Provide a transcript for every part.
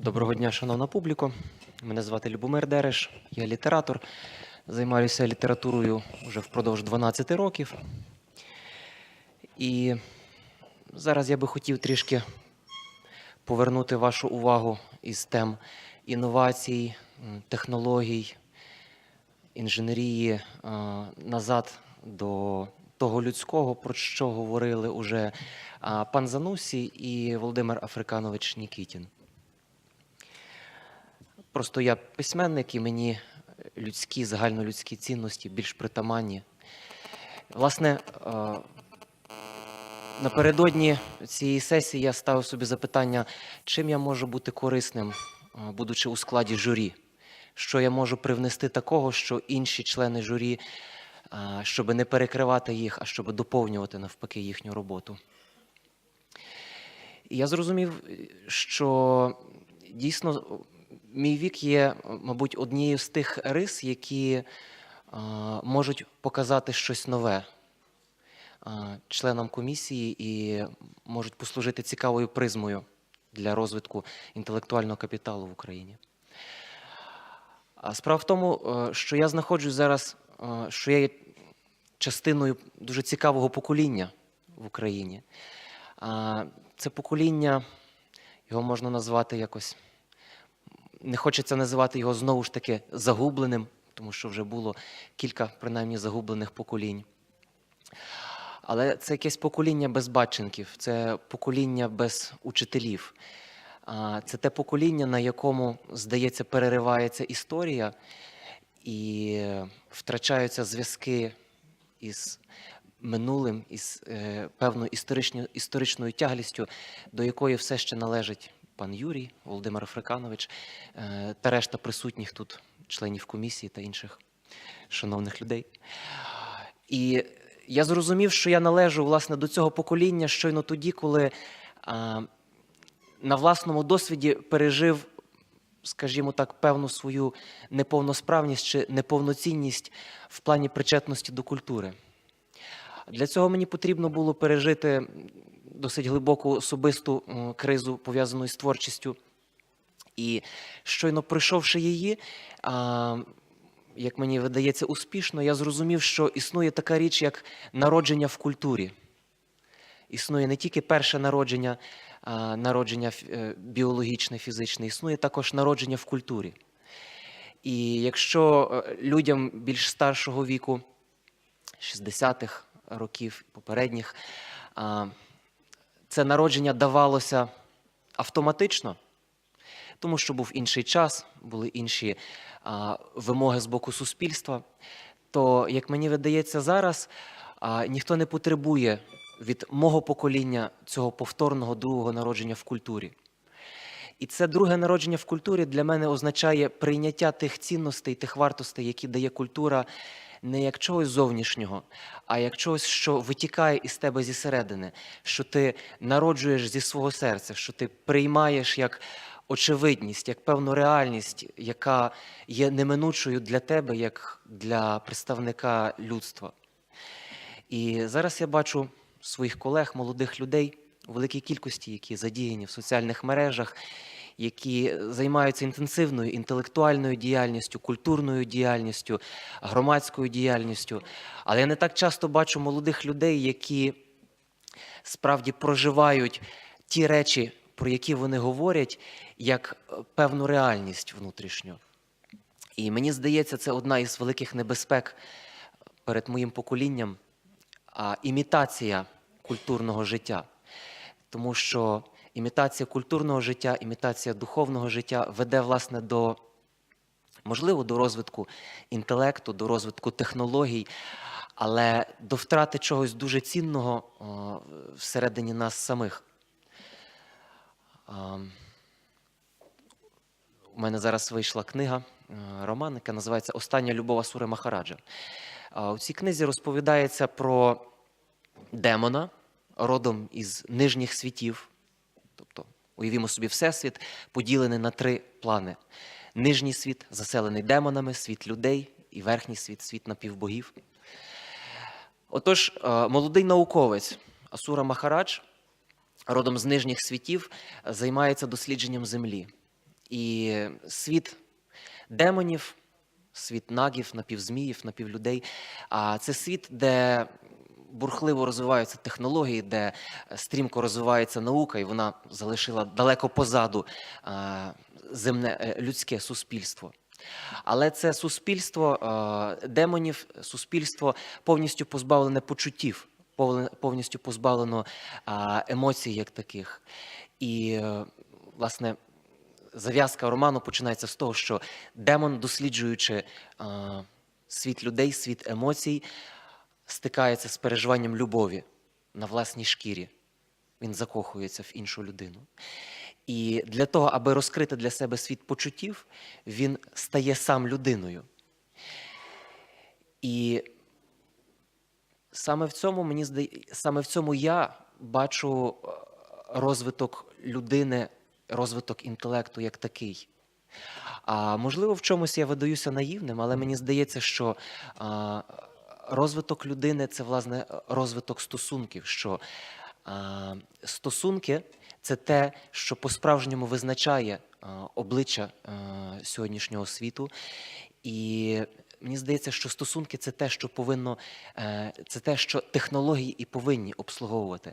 Доброго дня, шановна публіко. Мене звати Любомир Дереш, я літератор. Займаюся літературою вже впродовж 12 років. І зараз я би хотів трішки повернути вашу увагу із тем інновацій, технологій, інженерії е, назад до того людського, про що говорили уже пан Занусі і Володимир Африканович Нікітін. Просто я письменник, і мені людські, загальнолюдські цінності більш притаманні. Власне, е, напередодні цієї сесії я ставив собі запитання, чим я можу бути корисним, е, будучи у складі журі. Що я можу привнести такого, що інші члени журі, е, щоб не перекривати їх, а щоб доповнювати навпаки їхню роботу. Я зрозумів, що дійсно мій вік є, мабуть, однією з тих рис, які можуть показати щось нове членам комісії і можуть послужити цікавою призмою для розвитку інтелектуального капіталу в Україні. Справа в тому, е, що я знаходжусь зараз, е, що я є частиною дуже цікавого покоління в Україні. Це покоління, його можна назвати якось. Не хочеться називати його знову ж таки загубленим, тому що вже було кілька, принаймні, загублених поколінь. Але це якесь покоління без батченків, це покоління без учителів. Це те покоління, на якому, здається, переривається історія і втрачаються зв'язки із минулим, із е, певною історичною тяглістю, до якої все ще належить пан Юрій, Володимир Африканович е, та решта присутніх тут членів комісії та інших шановних людей. І я зрозумів, що я належу власне до цього покоління щойно тоді, коли а, на власному досвіді пережив, скажімо так, певну свою неповносправність чи неповноцінність в плані причетності до культури. Для цього мені потрібно було пережити досить глибоку особисту кризу, пов'язану з творчістю. І щойно пройшовши її, як мені видається успішно, я зрозумів, що існує така річ, як народження в культурі. Існує не тільки перше народження, народження е, біологічне, фізичне, існує також народження в культурі. І якщо е, людям більш старшого віку, 60-х років попередніх, це народження давалося автоматично, тому що був інший час, були інші а, вимоги з боку суспільства. То, як мені видається зараз, а, ніхто не потребує від мого покоління цього повторного другого народження в культурі. І це друге народження в культурі для мене означає прийняття тих цінностей, тих вартостей, які дає культура, не як чогось зовнішнього, а як чогось, що витікає із тебе зі середини, що ти народжуєш зі свого серця, що ти приймаєш як очевидність, як певну реальність, яка є неминучою для тебе, як для представника людства. І зараз я бачу своїх колег, молодих людей у великій кількості, які задіяні в соціальних мережах, які займаються інтенсивною інтелектуальною діяльністю, культурною діяльністю, громадською діяльністю. Але я не так часто бачу молодих людей, які справді проживають ті речі, про які вони говорять, як е, певну реальність внутрішню. І мені здається, це одна із великих небезпек перед моїм поколінням а, імітація культурного життя. Тому що імітація культурного життя, імітація духовного життя веде, власне, до, можливо, до розвитку інтелекту, до розвитку технологій, але до втрати чогось дуже цінного всередині нас самих. У мене зараз вийшла книга, е, роман, яка називається Остання любов Асури Махараджа. У цій книзі розповідається про демона родом із нижніх світів. Уявімо собі, всесвіт поділений на три плани: нижній світ, заселений демонами, світ людей, і верхній світ, світ напівбогів. Отож, е, молодий науковець Асура Махарадж, родом з нижніх світів, займається дослідженням землі. І світ демонів, світ нагів, напівзміїв, напівлюдей. А це світ, де бурхливо розвиваються технології, де стрімко розвивається наука, і вона залишила далеко позаду а, земне е, людське суспільство. Але це суспільство е, демонів, суспільство повністю позбавлене почуттів, повністю позбавлено емоцій як таких. І, е, власне, зав'язка роману починається з того, що демон, досліджуючи е, світ людей, світ емоцій, стикається з переживанням любові на власній шкірі. Він закохується в іншу людину. І для того, аби розкрити для себе світ почуттів, він стає сам людиною. І саме в цьому мені здає, саме в цьому я бачу е, розвиток людини, розвиток інтелекту як такий. А можливо, в чомусь я видаюся наївним, але мені здається, що а, розвиток людини це власне розвиток стосунків. Що стосунки це те, що по-справжньому визначає обличчя сьогоднішнього світу. І мені здається, що стосунки це те, що повинно, е, це те, що технології і повинні обслуговувати.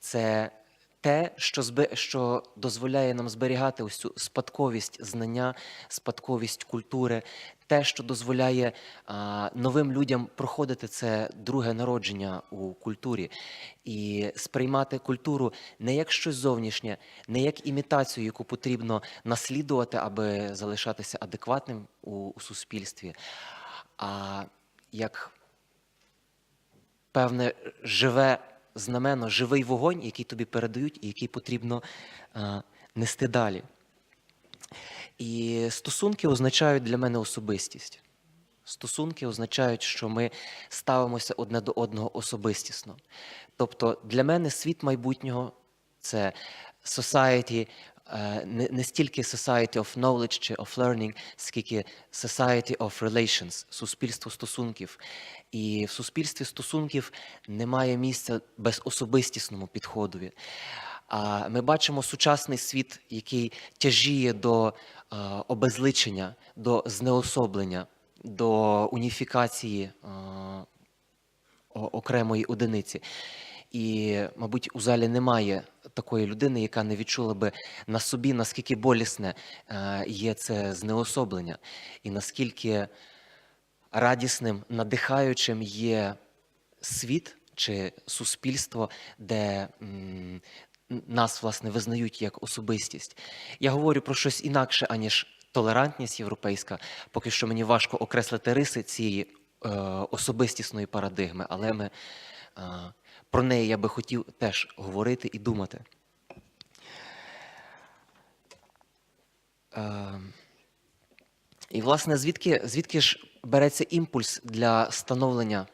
Це те, що, збе, що дозволяє нам зберігати ось цю спадковість знання, спадковість культури, те, що дозволяє а, новим людям проходити це друге народження у культурі і сприймати культуру не як щось зовнішнє, не як імітацію, яку потрібно наслідувати, аби залишатися адекватним у, у суспільстві, а як певне живе знамено, живий вогонь, який тобі передають і який потрібно е, нести далі. І стосунки означають для мене особистість. Стосунки означають, що ми ставимося одне до одного особистісно. Тобто для мене світ майбутнього це society, е, не, стільки society of knowledge чи of learning, скільки society of relations, суспільство стосунків. І в суспільстві стосунків немає місця без особистісному підходові. Ми бачимо сучасний світ, який тяжіє до е, обезличення, до знеособлення, до уніфікації е, окремої одиниці. І, мабуть, у залі немає такої людини, яка не відчула би на собі, наскільки болісне е, є це знеособлення, і наскільки радісним, надихаючим є світ чи суспільство, де нас власне визнають як особистість. Я говорю про щось інакше, аніж толерантність європейська. Поки що мені важко окреслити риси цієї е, особистісної парадигми, але ми, е, про неї я би хотів теж говорити і думати. Е, і, власне, звідки, звідки ж береться імпульс для становлення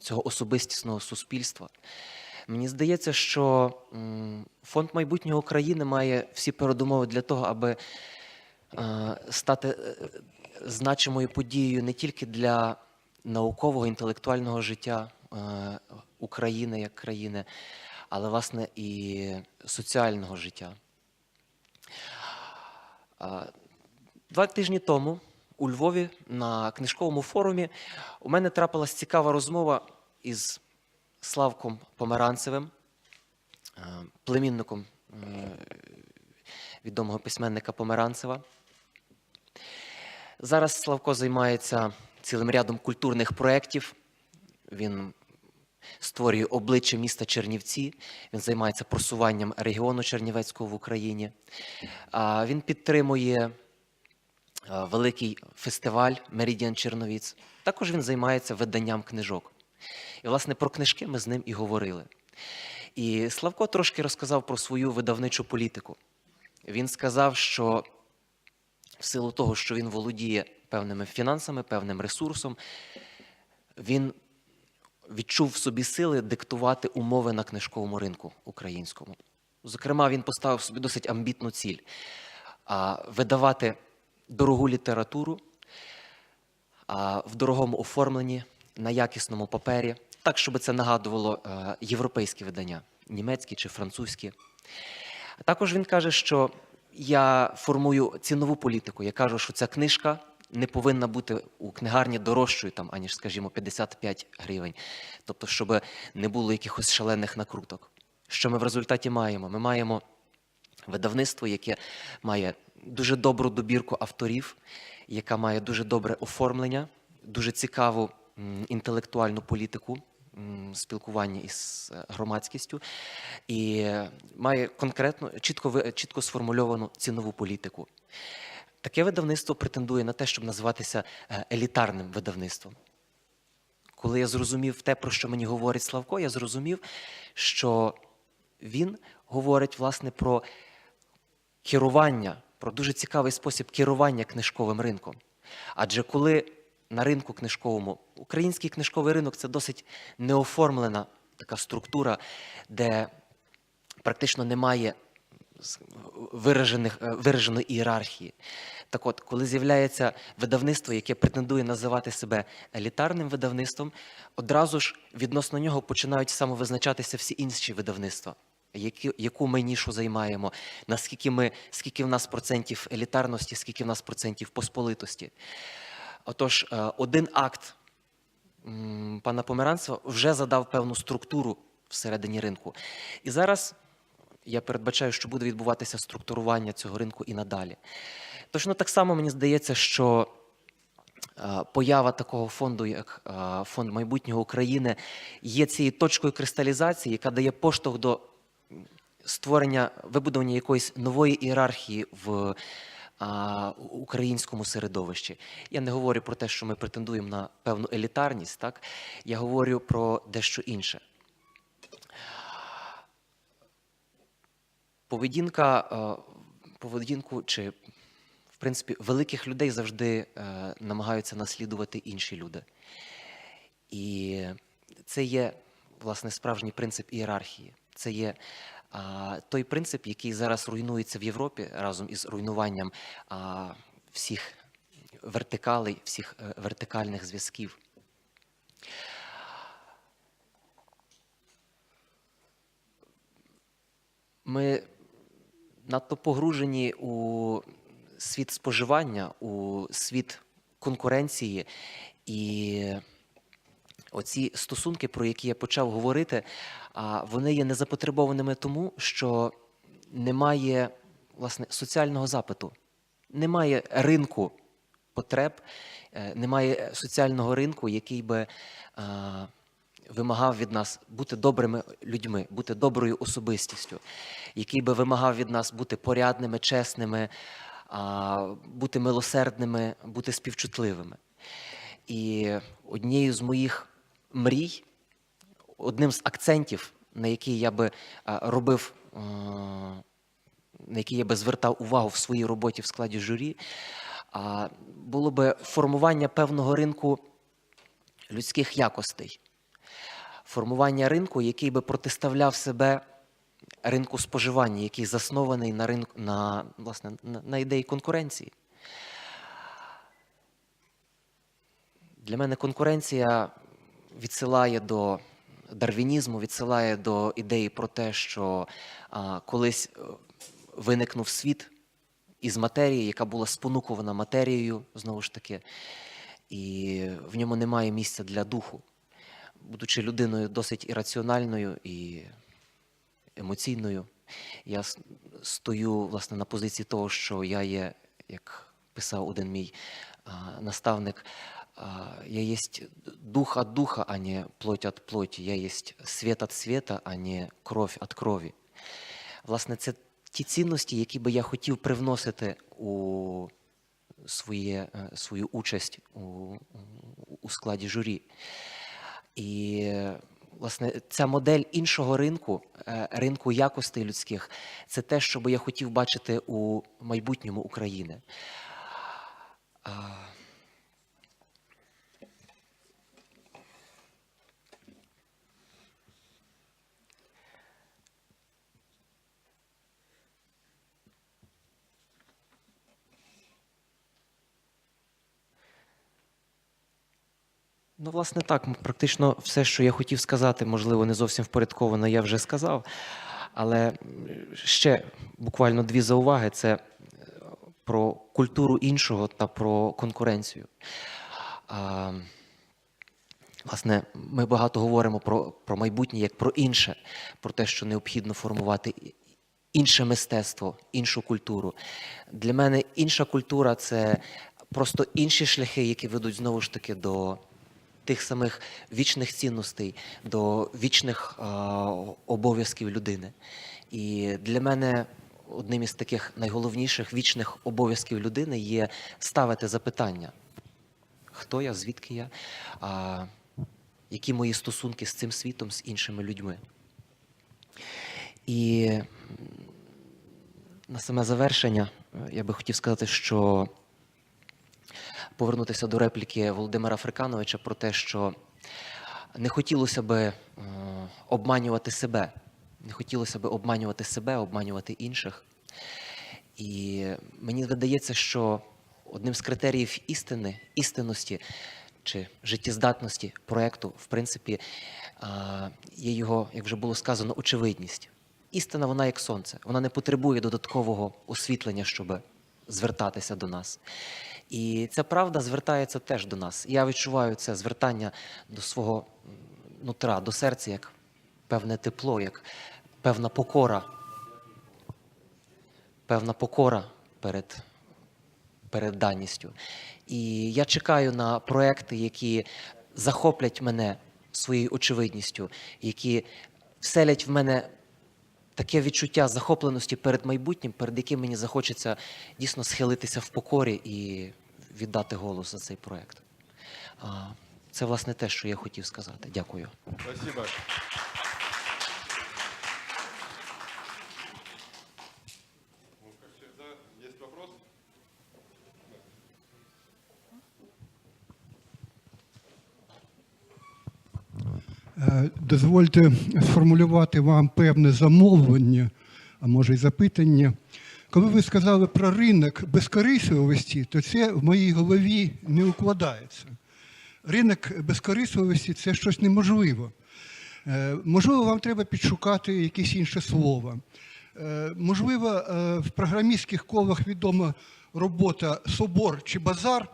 цього особистісного суспільства? Мені здається, що фонд майбутнього України має всі передумови для того, аби е, стати е, значимою подією не тільки для наукового інтелектуального життя е, України як країни, але власне і соціального життя. Два тижні тому у Львові на книжковому форумі у мене трапилась цікава розмова із Славком Помаранцевим, е, племінником е, відомого письменника Помаранцева. Зараз Славко займається цілим рядом культурних проєктів. Він створює обличчя міста Чернівці, він займається просуванням регіону Чернівецького в Україні. Він підтримує е, великий фестиваль Меридіан Черновіц. Також він займається виданням книжок. І, власне, про книжки ми з ним і говорили. І Славко трошки розказав про свою видавничу політику. Він сказав, що в силу того, що він володіє певними фінансами, певним ресурсом, він відчув в собі сили диктувати умови на книжковому ринку українському. Зокрема, він поставив собі досить амбітну ціль видавати дорогу літературу в дорогому оформленні, на якісному папері, так, щоб це нагадувало е, європейські видання, німецькі чи французькі. Також він каже, що я формую цінову політику. Я кажу, що ця книжка не повинна бути у книгарні дорожчою, там, аніж, скажімо, 55 гривень. Тобто, щоб не було якихось шалених накруток. Що ми в результаті маємо? Ми маємо видавництво, яке має дуже добру добірку авторів, яка має дуже добре оформлення, дуже цікаву інтелектуальну політику м, спілкування із е, громадськістю, і має конкретно чітко, чітко сформульовану цінову політику. Таке видавництво претендує на те, щоб називатися е, елітарним видавництвом. Коли я зрозумів те, про що мені говорить Славко, я зрозумів, що він говорить власне про керування, про дуже цікавий спосіб керування книжковим ринком. Адже коли на ринку книжковому, український книжковий ринок це досить неоформлена така структура, де практично немає виражених, е, вираженої ієрархії. Так от, коли з'являється видавництво, яке претендує називати себе елітарним видавництвом, одразу ж відносно нього починають самовизначатися всі інші видавництва. Які, яку ми нішу займаємо, наскільки ми, скільки в нас процентів елітарності, скільки в нас процентів посполитості. Отож, е, один акт пана Померанцева вже задав певну структуру всередині ринку. І зараз я передбачаю, що буде відбуватися структурування цього ринку і надалі. Тож, ну так само мені здається, що е, поява такого фонду, як е, фонд майбутнього України, є цією точкою кристалізації, яка дає поштовх до створення вибудування якоїсь нової ієрархії в українському середовищі. Я не говорю про те, що ми претендуємо на певну елітарність, так? я говорю про дещо інше. Поведінка, е, поведінку чи, в принципі, великих людей завжди е, намагаються наслідувати інші люди. І це є, власне, справжній принцип ієрархії. Це є той принцип, який зараз руйнується в Європі разом із руйнуванням всіх вертикалей, всіх е, вертикальних зв'язків. Ми надто погружені у світ споживання, у світ конкуренції, і оці стосунки, про які я почав говорити, вони є незапотребованими тому, що немає власне соціального запиту, немає ринку потреб, е, немає соціального ринку, який би вимагав від нас бути добрими людьми, бути доброю особистістю, який би вимагав від нас бути порядними, чесними, бути милосердними, бути співчутливими. І однією з моїх мрій, одним з акцентів, на який я би робив, на який я би звертав увагу в своїй роботі в складі журі, було би формування певного ринку людських якостей. Формування ринку, який би протиставляв себе ринку споживання, який заснований на ринку на, власне, на, на ідеї конкуренції. Для мене конкуренція відсилає до дарвінізму, відсилає до ідеї про те, що а, колись е, виникнув світ із матерії, яка була спонукувана матерією, знову ж таки, і в ньому немає місця для духу. Будучи людиною досить ірраціональною і емоційною, я стою власне на позиції того, що я є, як писав один мій наставник, я єсть дух от духа, а не плоть от плоті, я єсть світ от світа, а не кров от крові. Власне, це ті цінності, які би я хотів привносити у своє, е, свою участь у, у- складі журі. І, власне, ця модель іншого ринку, е, ринку якостей людських, це те, що би я хотів бачити у майбутньому України. Ну, власне, так. Практично все, що я хотів сказати, можливо, не зовсім впорядковано, я вже сказав. Але ще буквально дві зауваги: це е, про культуру іншого та про конкуренцію. А, Власне, ми багато говоримо про, про майбутнє як про інше, про те, що необхідно формувати інше мистецтво, іншу культуру. Для мене інша культура це просто інші шляхи, які ведуть знову ж таки до тих самих вічних цінностей, до вічних а, обов'язків людини. І для мене одним із таких найголовніших вічних обов'язків людини є ставити запитання хто я, звідки я, а, які мої стосунки з цим світом, з іншими людьми. І на саме завершення е, я би хотів сказати, що повернутися до репліки Володимира Фрикановича про те, що не хотілося би е, обманювати себе, не хотілося би обманювати себе, обманювати інших. І мені видається, що одним з критеріїв істини, істинності чи життєздатності проекту, в принципі, є його, як вже було сказано, очевидність. Істина, вона як сонце, вона не потребує додаткового освітлення, щоб звертатися до нас. І ця правда звертається теж до нас. Я відчуваю це звертання до свого нутра, до серця, як певне тепло, як певна покора певна покора перед, перед даністю. І я чекаю на проекти, які захоплять мене своєю очевидністю, які вселять в мене таке відчуття захопленості перед майбутнім, перед яким мені захочеться дійсно схилитися в покорі і віддати голос за цей проект. Це, власне, те, що я хотів сказати. Дякую. Спасибо. Ну, как всегда, есть вопрос? Е, Дозвольте сформулювати вам певне замовлення, а може й запитання. Коли ви сказали про ринок безкорисливості, то це в моїй голові не укладається. Ринок безкорисливості це щось неможливе. Е, Можливо, вам треба підшукати якесь інше слово. Е, Можливо, е, в програмістських колах відома робота собор чи базар,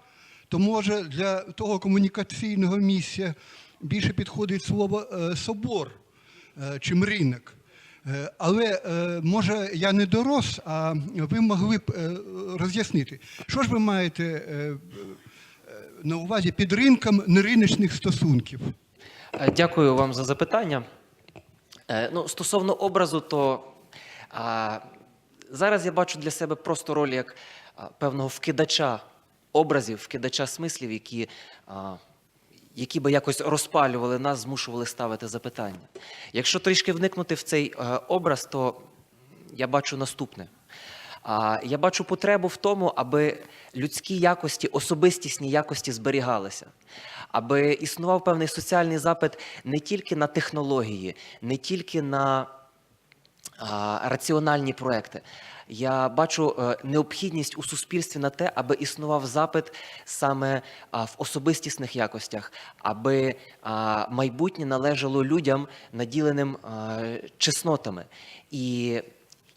то може для того комунікаційного місця більше підходить слово е, собор, е, чим ринок. Е, Але може я не дорос, а ви могли б роз'яснити, що ж ви маєте на увазі під ринком нериночних стосунків? Дякую вам за запитання. Ну, стосовно образу, то а, зараз я бачу для себе просто роль як певного вкидача образів, вкидача смислів, які, а, які би якось розпалювали нас, змушували ставити запитання. Якщо трішки вникнути в цей е, образ, то я бачу наступне. Я бачу потребу в тому, аби людські якості, особистісні якості зберігалися, аби існував певний соціальний запит не тільки на технології, не тільки на раціональні проекти. Я бачу е, необхідність у суспільстві на те, аби існував запит саме в особистісних якостях, аби майбутнє належало людям, наділеним чеснотами. І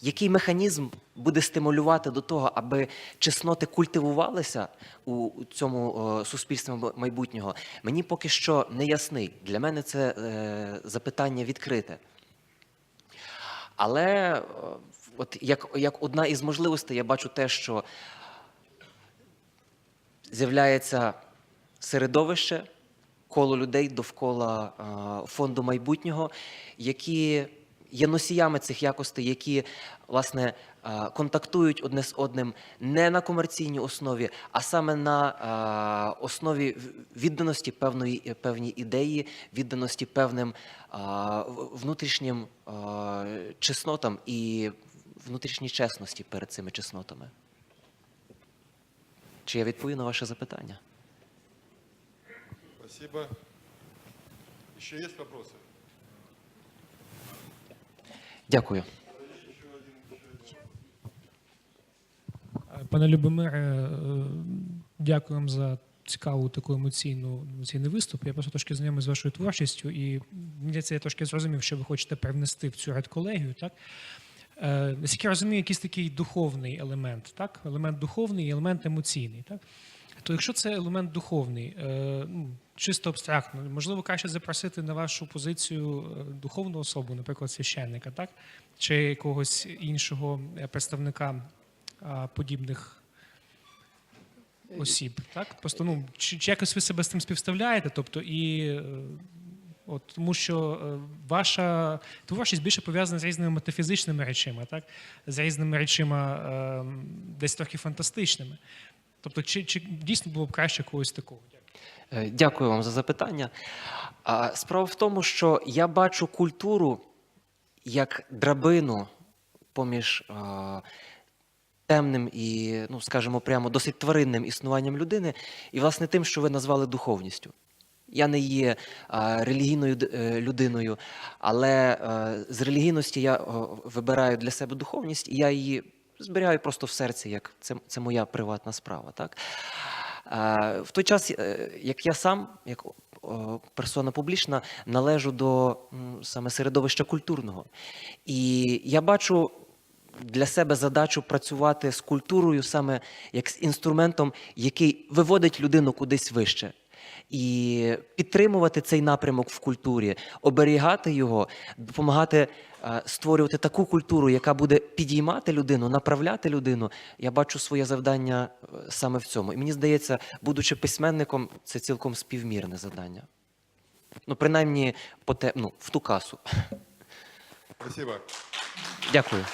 який механізм буде стимулювати до того, аби чесноти культивувалися у цьому суспільстві майбутнього, мені поки що не ясний. Для мене це е, запитання відкрите. Але от як, як одна із можливостей, я бачу те, що з'являється середовище, коло людей довкола е, фонду майбутнього, які є носіями цих якостей, які власне е, контактують одне з одним не на комерційній основі, а саме на е, основі відданості певної певній ідеї, відданості певним внутрішнім чеснотам і внутрішній чесності перед цими чеснотами. Чи я відповів на ваше запитання? Спасибо. Еще есть вопросы? Дякую. Пане Любомире, е, дякую вам за цікаву таку емоційну емоційний виступ. Я просто трошки знайомий з вашою творчістю, і мені це я трошки зрозумів, що ви хочете привнести в цю редколегію. Так наскільки я розумію, якийсь такий духовний елемент, так? Елемент духовний і елемент емоційний. Так? То якщо це елемент духовний, е, ну, чисто абстрактно, можливо, краще запросити на вашу позицію е, духовну особу, наприклад, священника, так? чи якогось іншого е, представника подібних осіб. Так? Просто ну, чи, чи якось ви себе з тим співставляєте? Тобто, і, е, от, тому що е, ваша творчість більше пов'язана з різними метафізичними речами, так? з різними речами е, десь трохи фантастичними. Тобто, чи, чи дійсно було б краще когось такого? Е, Дякую вам за запитання. Справа в тому, що я бачу культуру як драбину поміж темним і, ну, скажімо, прямо досить тваринним існуванням людини, і, власне, тим, що ви назвали духовністю. Я не є релігійною е, людиною, але е, з релігійності я вибираю для себе духовність, і я її зберігаю просто в серці, як це, це моя приватна справа. Так? В той час, е, як я сам, як персона публічна, належу до саме середовища культурного. І я бачу для себе задачу працювати з культурою саме як з інструментом, який виводить людину кудись вище. І підтримувати цей напрямок в культурі, оберігати його, допомагати е, створювати таку культуру, яка буде підіймати людину, направляти людину. Я бачу своє завдання е, саме в цьому. І мені здається, будучи письменником, це цілком співмірне завдання. Ну, принаймні, по те, ну, в ту касу. Дякую.